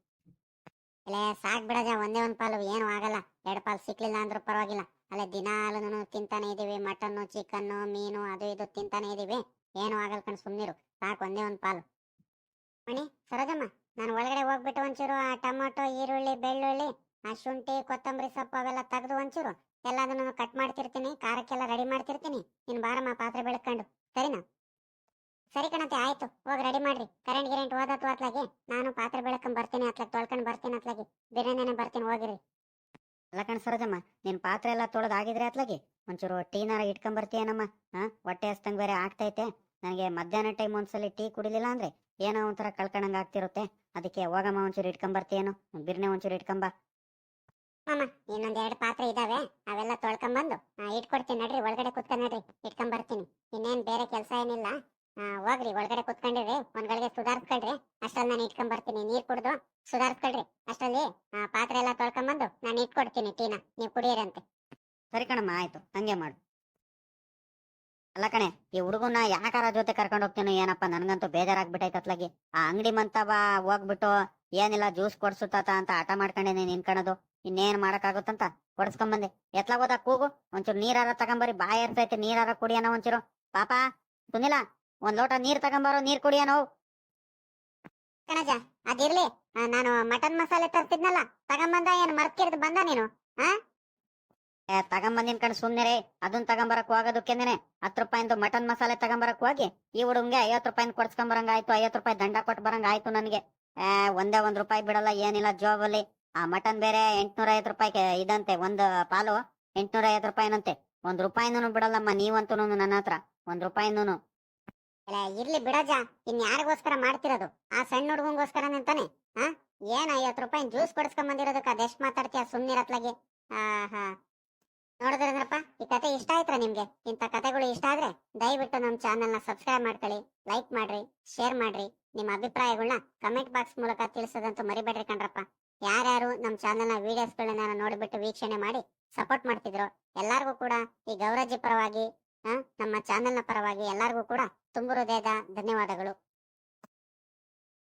ಅಲ್ಲೇ ಸಾಕ್ ಒಂದೇ ಒಂದು ಪಾಲು, ಏನು ಆಗಲ್ಲ. ಎರಡು ಪಾಲು ಸಿಕ್ಲಿಲ್ಲ ಅಂದ್ರೂ ಪರವಾಗಿಲ್ಲ. ಅಲ್ಲೇ ದಿನಾಲು ತಿಂತಾನೆ ಇದೀವಿ, ಮಟನ್ನು ಚಿಕನ್ನು ಮೀನು, ಅದು ಇದು ತಿಂತಾನೆ ಇದೀವಿ. ಏನು ಆಗಲ್ಲ ಕಣ್ ಸುಮ್ಮನಿರು ಸಾಕು, ಒಂದೇ ಒಂದ್ ಪಾಲು. ಮಣಿ, ಸರೋಜಮ್ಮ, ನಾನು ಒಳಗಡೆ ಹೋಗ್ಬಿಟ್ಟು ಒಂಚೂರು ಆ ಟೊಮೊಟೊ, ಈರುಳ್ಳಿ, ಬೆಳ್ಳುಳ್ಳಿ, ಆ ಶುಂಠಿ, ಕೊತ್ತಂಬರಿ ಸೊಪ್ಪು ಅವೆಲ್ಲ ತೆಗೆದು ಒಂಚೂರು ಎಲ್ಲದನ್ನು ಕಟ್ ಮಾಡ್ತಿರ್ತೀನಿ, ಖಾರಕ್ಕೆಲ್ಲ ರೆಡಿ ಮಾಡ್ತಿರ್ತೀನಿ. ನೀನು ಬಾರಮ್ಮ ಪಾತ್ರೆ ಬೆಳ್ಕೊಂಡು. ಸರಿನಾ? ಸರಿ ಕಣತೆ, ಆಯ್ತು. ಹೋಗಿ ರೆಡಿ ಮಾಡ್ರಿ. ಕರೆಂಟ್ ಗಿರೆಂಟ್ ಓದತ್ತು ಅತ್ಲಾಗಿ. ನಾನು ಪಾತ್ರೆ ಬೆಳಕೊಂಡ್ ಬರ್ತೀನಿ ಅತ್ಲಾಗಿ, ತೊಳ್ಕೊಂಡ್ ಬರ್ತೀನಿ ಅತ್ಲಾಗಿ. ಬಿರಿಯಾನಿನೇ ಬರ್ತೀನಿ, ಹೋಗಿರಿ. ಅಲ್ಲ ಕಣ್ ಸರೋಜಮ್ಮ, ನಿನ್ ಪಾತ್ರೆ ಎಲ್ಲ ತೊಳೆದಾಗಿದ್ರೆ ಅತ್ಲಾಗಿ. ಒಂಚೂರು ಟೀನಾರ ಇಟ್ಕೊಂಡ್ ಬರ್ತೀಯನಮ್ಮ? ಹಾ ಹೊಟ್ಟೆ ಹಸ್ತಂಗ್ ಬೇರೆ ಆಗ್ತೈತೆ. ನನಗೆ ಮಧ್ಯಾಹ್ನ ಟೈಮ್ ಒಂದ್ಸಲಿ ಟೀ ಕುಡಿಲಿಲ್ಲ ಅಂದ್ರೆ ಏನೋ ಒಂಥರ ಕಳ್ಕೊಂಡಂಗ್ ಆಗ್ತಿರುತ್ತೆ. ಅದಕ್ಕೆ ಹೋಗಮ್ಮ ಒಂಚೂರು ಇಟ್ಕೊಂಡ್ ಬರ್ತೀಯೇನೋ ಬಿರ್ನೆ ಒಂಚೂರು ಇಟ್ಕೊಂಬ. ಮಾಮ ಇನ್ನೊಂದ್ ಎರಡು ಪಾತ್ರೆ ಇದಾವೆ. ಅವೆಲ್ಲ ತೊಳ್ಕೊಂಬಂದು ಆ, ಇಟ್ಕೊಡ್ತೀನಿ ನಡ್ರಿ ಒಳಗಡೆ ಕುತ್ಕೊಂಡ್ ನಡ್ರಿ ಇಟ್ಕೊಂಡ್ ಬರ್ತೀನಿ ಇನ್ನೇನ್ ಬೇರೆ ಕೆಲಸ ಏನಿಲ್ಲ. ಹೋಗ್ರಿ ಒಳಗಡೆ ಕುತ್ಕೊಂಡಿರಿ ಒಂದ್ಗಳಿಗೆ ಸುಧಾರಿಸ್ಕೊಳ್ರಿ. ಅಷ್ಟ್ರಲ್ಲಿ ನಾನು ಇಟ್ಕೊಂಡ್ ಬರ್ತೀನಿ ನೀರ್ ಕುಡ್ದು ಸುಧಾರಿಸ್ಕೊಳ್ರಿ. ಅಷ್ಟ್ರಲ್ಲಿ ಪಾತ್ರೆ ಎಲ್ಲ ತೊಳ್ಕೊಂಬಂದು ನಾನು ಇಟ್ಕೊಡ್ತೀನಿ ಟೀನ. ನೀವು ಕುಡಿಯಿರಂತೆ ಸರಿ ಕಣಮ್ಮ ಆಯ್ತು. ಹಂಗೆ ಮಾಡು. ಅಲ್ಲ ಕಣೆ, ಈ ಹುಡುಗನ ಯಾಕಾರ ಜೊತೆ ಕರ್ಕೊಂಡು ಹೋಗ್ತೀನಿ ಏನಪ್ಪ, ನನ್ಗಂತೂ ಬೇಜಾರಾಗ್ಬಿಟ್ಟೈತೆ ಅತ್ಲಾಗಿ. ಆ ಅಂಗಡಿ ಮಂತವ ಹೋಗ್ಬಿಟ್ಟು ಏನಿಲ್ಲ ಜ್ಯೂಸ್ ಕೊಡ್ಸುತ್ತಾತ ಅಂತ ಆಟ ನಿನ್ ಕಣೋದು. ಇನ್ನೇನ್ ಮಾಡಕ್ಕಾಗುತ್ತಂತ? ಕೊಡ್ಸ್ಕೊಂಬಂದೆ. ಎತ್ಲಾಗ ಹೋದ ಕೂಗು, ಒಂಚೂರು ನೀರಾರ ತಗೊಂಬರಿ, ಬಾಯ ಇರ್ತೈತೆ ನೀರಾರ ಕುಡಿಯೋಣ ಒಂಚೂರು. ಪಾಪ, ಸುನಿಲ, ಒಂದ್ ಲೋಟ ನೀರ್ ತಗೊಂಬಾರೋ, ನೀರ್ ಕುಡಿಯೋಣ ಕಣಜ, ಅದಿರ್ಲಿ. ನಾನು ಮಟನ್ ಮಸಾಲೆ ತರ್ತಿದ್ನಲ್ಲ, ತಗೊಂಬಂದ ಏನ್ ಮರ್ತಿರ್ದು ಬಂದ ನೀನು ಏ ತಗೊಂಬಂದಿನ್ ಕಣ್, ಸುಮ್ನೆ ರೇ ಅದನ್ ತಗೊಂಬರಕ್ ಹೋಗೋದಕ್ಕೆಂದೇನೆ ಹತ್ತು ರೂಪಾಯಿಂದು ಮಟನ್ ಮಸಾಲೆ ತಗೊಂಬರಕ್ ಹೋಗಿ, ಈ ಹುಡುಗಂಗೆ ಐವತ್ತು ರೂಪಾಯಿ ಕೊಡ್ಸ್ಕೊಂಬರಂಗ ಆಯ್ತು ಐವತ್ ರೂಪಾಯಿ ದಂಡ ಕೊಟ್ಟು ಬರಂಗ ಆಯ್ತು ನನಗೆ. ಒಂದೇ ಒಂದ್ ರೂಪಾಯಿ ಬಿಡಲ್ಲ, ಏನಿಲ್ಲ ಜಾಬ್ ಅಲ್ಲಿ ಆ ಮಟನ್ ಬೇರೆ ಎಂಟ್ನೂರ ಐವತ್ತು ರೂಪಾಯಿ ಇದಂತೆ, ಒಂದ್ ಪಾಲು ಎಂಟ್ನೂರ ಐವತ್ತು ರೂಪಾಯಿನಂತೆ. ಒಂದ್ ರೂಪಾಯಿನೂ ಬಿಡಲ್ಲಮ್ಮ ನೀವಂತೂ ನನ್ನ ಹತ್ರ. ಒಂದ್ ರೂಪಾಯಿನೂ ಇರ್ಲಿ ಬಿಡಜ ಇನ್ ಯಾರಿಗೋಸ್ಕರ ಮಾಡ್ತಿರೋದು? ಆ ಸಣ್ಣ ಹುಡುಗಂಗೋಸ್ಕರ ನಿಂತಾನೆ ಹಾ ಏನ್ ಐವತ್ ರೂಪಾಯಿ ಜ್ಯೂಸ್ ಕೊಡ್ಸ್ಕೊಂಡ್ ಬಂದಿರೋದಕ್ಕೆ ಅದೆಷ್ಟ್ ಮಾತಾಡ್ತೀಯ ಸುಮ್ನಿರತ್ಲಾಗೆ? ಹಾ ಹಾ ನೋಡಿದ್ರಂದ್ರಪ್ಪ ಈ ಕತೆ ಇಷ್ಟ ಆಯ್ತಾ ನಿಮ್ಗೆ? ಇಂಥ ಕತೆಗಳು ಇಷ್ಟ ಆದ್ರೆ ದಯವಿಟ್ಟು ನಮ್ಮ ಚಾನೆಲ್ನ ಸಬ್ಸ್ಕ್ರೈಬ್ ಮಾಡ್ಕೊಳ್ಳಿ ಲೈಕ್ ಮಾಡ್ರಿ ಶೇರ್ ಮಾಡ್ರಿ. ನಿಮ್ಮ ಅಭಿಪ್ರಾಯಗಳನ್ನ ಕಮೆಂಟ್ ಬಾಕ್ಸ್ ಮೂಲಕ ತಿಳಿಸೋದಂತೂ ಮರಿಬೇಡ್ರಿ ಕಣ್ರಪ್ಪ. ಯಾರ್ಯಾರು ನಮ್ಮ ಚಾನೆಲ್ನ ವಿಡಿಯೋಸ್ಗಳನ್ನ ನೋಡಿಬಿಟ್ಟು ವೀಕ್ಷಣೆ ಮಾಡಿ ಸಪೋರ್ಟ್ ಮಾಡ್ತಿದ್ರು, ಎಲ್ಲರಿಗೂ ಕೂಡ ಈ ಗೌರಜಿ ಪರವಾಗಿ ನಮ್ಮ ಚಾನೆಲ್ನ ಪರವಾಗಿ ಎಲ್ಲಾರ್ಗೂ ಕೂಡ ತುಂಬು ಹೃದಯದ ಧನ್ಯವಾದಗಳು.